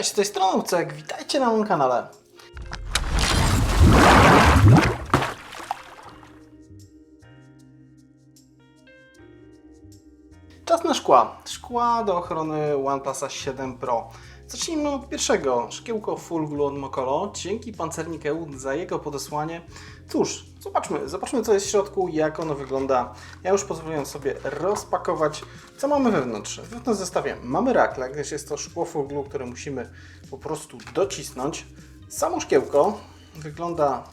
Cześć, z tej strony Ucek, witajcie na moim kanale. Czas na szkła. Szkła do ochrony OnePlusa 7 Pro. Zacznijmy od pierwszego. Szkiełko Full od Mokolo. Dzięki Pancernik za jego podesłanie. Cóż, zobaczmy, zobaczmy co jest w środku, jak ono wygląda. Ja już pozwoliłem sobie rozpakować, co mamy wewnątrz. W tym zestawie mamy rakle, gdyż jest to szkło Full które musimy po prostu docisnąć. Samo szkiełko wygląda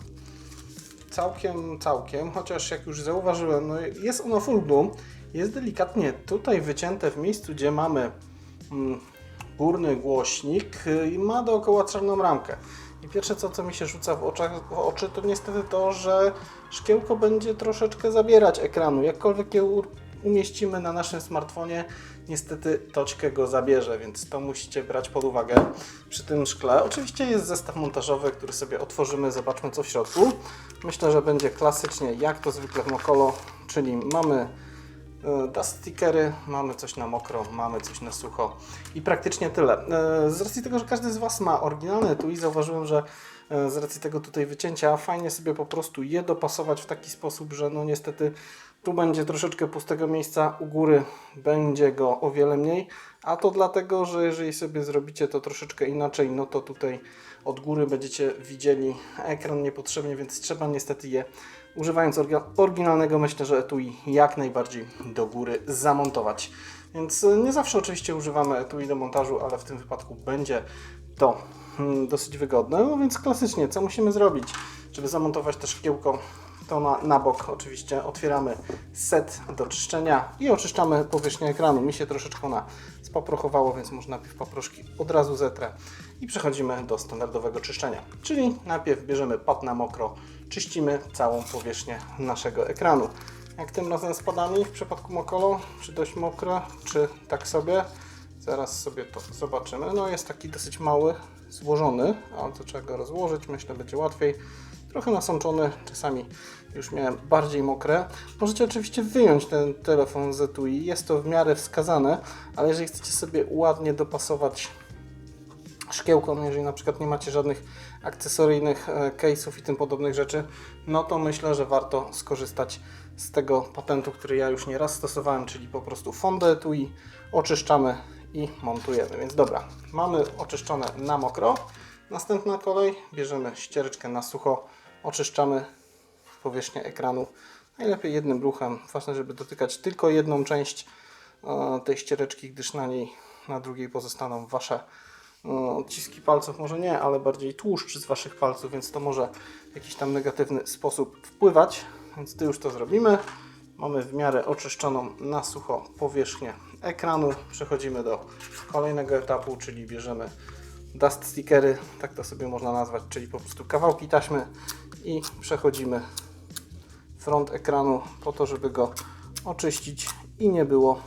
całkiem, całkiem, chociaż jak już zauważyłem, no jest ono full jest delikatnie tutaj wycięte w miejscu, gdzie mamy mm, górny głośnik y, i ma dookoła czarną ramkę. I pierwsze co, co mi się rzuca w, oczach, w oczy, to niestety to, że szkiełko będzie troszeczkę zabierać ekranu. Jakkolwiek je umieścimy na naszym smartfonie, niestety toczkę go zabierze, więc to musicie brać pod uwagę przy tym szkle. Oczywiście jest zestaw montażowy, który sobie otworzymy, zobaczmy co w środku. Myślę, że będzie klasycznie jak to zwykle w Mokolo, czyli mamy e, dust stickery, mamy coś na mokro, mamy coś na sucho i praktycznie tyle. E, Z racji tego, że każdy z Was ma oryginalne tu i zauważyłem, że e, z racji tego tutaj wycięcia fajnie sobie po prostu je dopasować w taki sposób, że no niestety tu będzie troszeczkę pustego miejsca, u góry będzie go o wiele mniej, a to dlatego, że jeżeli sobie zrobicie to troszeczkę inaczej, no to tutaj od góry będziecie widzieli ekran niepotrzebnie, więc trzeba niestety je używając oryginalnego myślę, że etui jak najbardziej do góry zamontować. Więc y, nie zawsze oczywiście używamy etui do montażu, ale w tym wypadku będzie to mm, dosyć wygodne. No więc klasycznie, co musimy zrobić, żeby zamontować to szkiełko to na, na bok oczywiście otwieramy set do czyszczenia i oczyszczamy powierzchnię ekranu. Mi się troszeczkę ona spaprochowało, więc może najpierw paproszki od razu zetrę i przechodzimy do standardowego czyszczenia. Czyli najpierw bierzemy pat na mokro, czyścimy całą powierzchnię naszego ekranu. Jak tym razem z padami w przypadku Mokolo, czy dość mokre, czy tak sobie, zaraz sobie to zobaczymy. No jest taki dosyć mały, złożony, ale to trzeba go rozłożyć, myślę będzie łatwiej trochę nasączony, czasami już miałem bardziej mokre. Możecie oczywiście wyjąć ten telefon z etui, jest to w miarę wskazane, ale jeżeli chcecie sobie ładnie dopasować szkiełko, no jeżeli na przykład nie macie żadnych akcesoryjnych e, case'ów i tym podobnych rzeczy, no to myślę, że warto skorzystać z tego patentu, który ja już nieraz stosowałem, czyli po prostu fondę etui, oczyszczamy i montujemy. Więc dobra, mamy oczyszczone na mokro. Następna kolej, bierzemy ściereczkę na sucho, oczyszczamy powierzchnię ekranu. Najlepiej jednym ruchem. Ważne, żeby dotykać tylko jedną część e, tej ściereczki, gdyż na niej, na drugiej pozostaną Wasze e, odciski palców. Może nie, ale bardziej tłuszcz z Waszych palców, więc to może w jakiś tam negatywny sposób wpływać. Więc Gdy już to zrobimy, mamy w miarę oczyszczoną na sucho powierzchnię ekranu. Przechodzimy do kolejnego etapu, czyli bierzemy dust stickery, tak to sobie można nazwać, czyli po prostu kawałki taśmy i przechodzimy front ekranu po to, żeby go oczyścić i nie było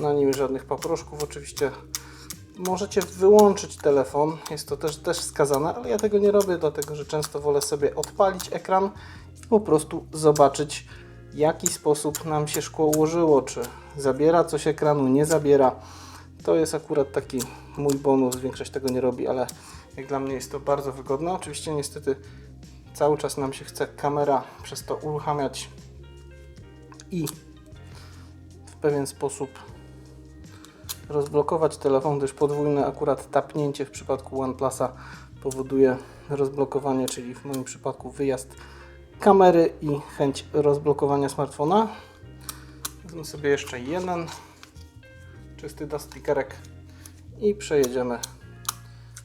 na nim żadnych paproszków. Oczywiście możecie wyłączyć telefon, jest to też, też wskazane, ale ja tego nie robię, dlatego że często wolę sobie odpalić ekran i po prostu zobaczyć, w jaki sposób nam się szkło ułożyło, czy zabiera coś ekranu, nie zabiera. To jest akurat taki mój bonus, większość tego nie robi, ale jak dla mnie jest to bardzo wygodne. Oczywiście niestety cały czas nam się chce kamera przez to uruchamiać i w pewien sposób rozblokować telefon, gdyż podwójne akurat tapnięcie w przypadku OnePlusa powoduje rozblokowanie, czyli w moim przypadku wyjazd kamery i chęć rozblokowania smartfona. Wezmę sobie jeszcze jeden czysty dustickerek i przejedziemy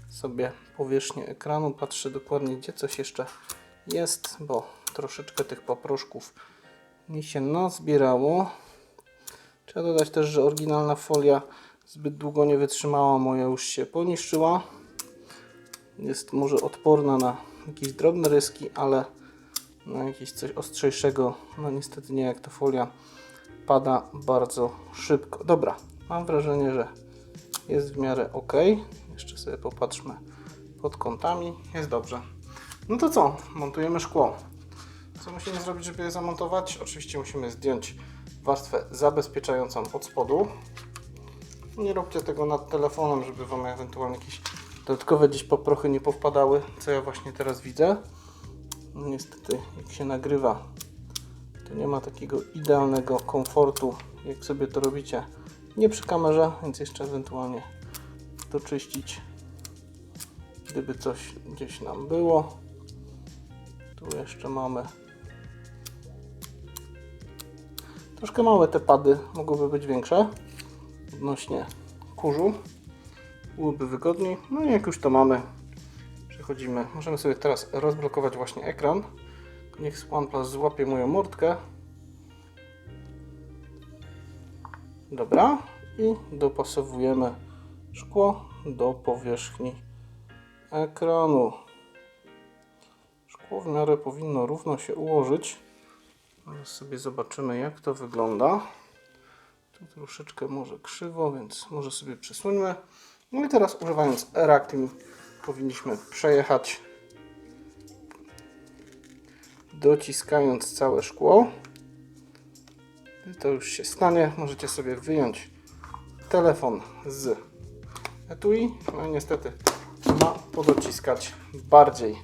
sobie powierzchnię ekranu. Patrzę dokładnie, gdzie coś jeszcze jest, bo troszeczkę tych paproszków mi się nazbierało. Trzeba dodać też, że oryginalna folia zbyt długo nie wytrzymała, moja już się poniszczyła. Jest może odporna na jakieś drobne ryski, ale na jakieś coś ostrzejszego, no niestety nie jak ta folia pada bardzo szybko. Dobra, mam wrażenie, że jest w miarę ok. Jeszcze sobie popatrzmy pod kątami. Jest dobrze. No to co? Montujemy szkło. Co musimy zrobić, żeby je zamontować? Oczywiście musimy zdjąć warstwę zabezpieczającą od spodu. Nie róbcie tego nad telefonem, żeby Wam ewentualnie jakieś dodatkowe gdzieś poprochy nie powpadały, co ja właśnie teraz widzę. No niestety, jak się nagrywa, to nie ma takiego idealnego komfortu, jak sobie to robicie nie przy kamerze, więc jeszcze ewentualnie doczyścić, gdyby coś gdzieś nam było. Tu jeszcze mamy troszkę małe te pady, mogłyby być większe odnośnie kurzu. Byłoby wygodniej. No i jak już to mamy, przechodzimy. Możemy sobie teraz rozblokować właśnie ekran. Niech OnePlus złapie moją mordkę. Dobra. I dopasowujemy szkło do powierzchni ekranu. Szkło w miarę powinno równo się ułożyć. Teraz sobie zobaczymy jak to wygląda. Tu troszeczkę może krzywo, więc może sobie przesuńmy. No i teraz używając Eractim powinniśmy przejechać dociskając całe szkło. To już się stanie. Możecie sobie wyjąć telefon z etui. No i niestety trzeba podociskać bardziej.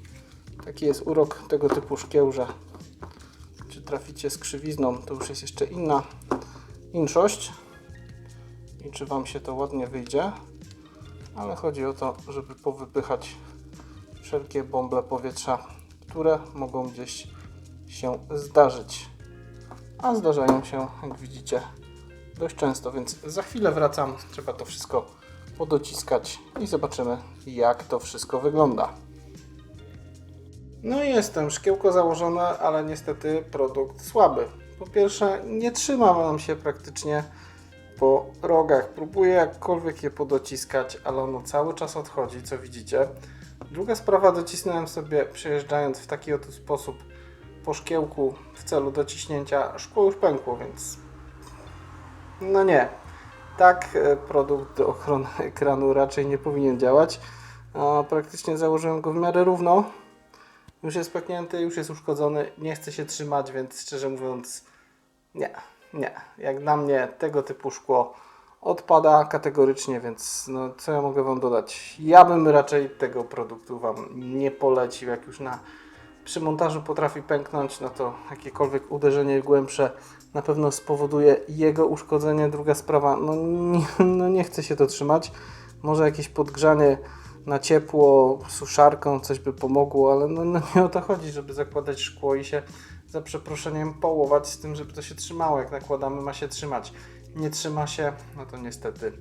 Taki jest urok tego typu szkieł, że czy traficie z krzywizną, to już jest jeszcze inna inszość i czy Wam się to ładnie wyjdzie. Ale chodzi o to, żeby powypychać wszelkie bąble powietrza, które mogą gdzieś się zdarzyć. A zdarzają się, jak widzicie, dość często, więc za chwilę wracam. Trzeba to wszystko podociskać i zobaczymy, jak to wszystko wygląda. No i jestem, szkiełko założone, ale niestety produkt słaby. Po pierwsze, nie trzyma nam się praktycznie po rogach. Próbuję jakkolwiek je podociskać, ale ono cały czas odchodzi, co widzicie. Druga sprawa, docisnąłem sobie przejeżdżając w taki oto sposób po szkiełku w celu dociśnięcia. Szkło już pękło, więc no nie. Tak e, produkt do ochrony ekranu raczej nie powinien działać. A praktycznie założyłem go w miarę równo. Już jest pęknięty, już jest uszkodzony, nie chce się trzymać, więc szczerze mówiąc nie, nie. Jak dla mnie tego typu szkło odpada kategorycznie, więc no, co ja mogę Wam dodać? Ja bym raczej tego produktu Wam nie polecił, jak już na przy montażu potrafi pęknąć, no to jakiekolwiek uderzenie głębsze na pewno spowoduje jego uszkodzenie. Druga sprawa, no nie, no nie chce się to trzymać. Może jakieś podgrzanie na ciepło, suszarką, coś by pomogło, ale no, no nie o to chodzi, żeby zakładać szkło i się za przeproszeniem połować z tym, żeby to się trzymało. Jak nakładamy, ma się trzymać. Nie trzyma się, no to niestety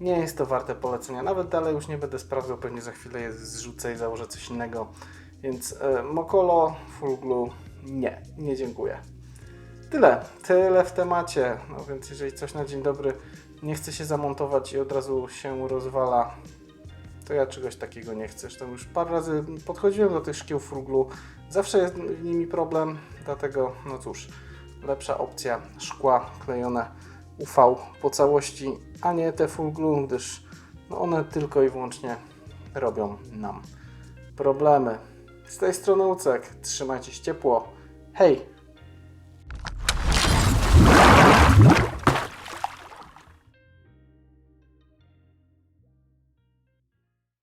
nie jest to warte polecenia. Nawet dalej już nie będę sprawdzał, pewnie za chwilę je zrzucę i założę coś innego. Więc e, Mokolo Full Glue nie, nie dziękuję. Tyle, tyle w temacie. No więc jeżeli coś na dzień dobry nie chce się zamontować i od razu się rozwala, to ja czegoś takiego nie chcę. Zresztą już parę razy podchodziłem do tych szkieł Full Glue. Zawsze jest w nimi problem, dlatego no cóż, lepsza opcja szkła klejone UV po całości, a nie te Full Glue, gdyż no one tylko i wyłącznie robią nam problemy. Z tej strony Ucek, trzymajcie się ciepło. Hej!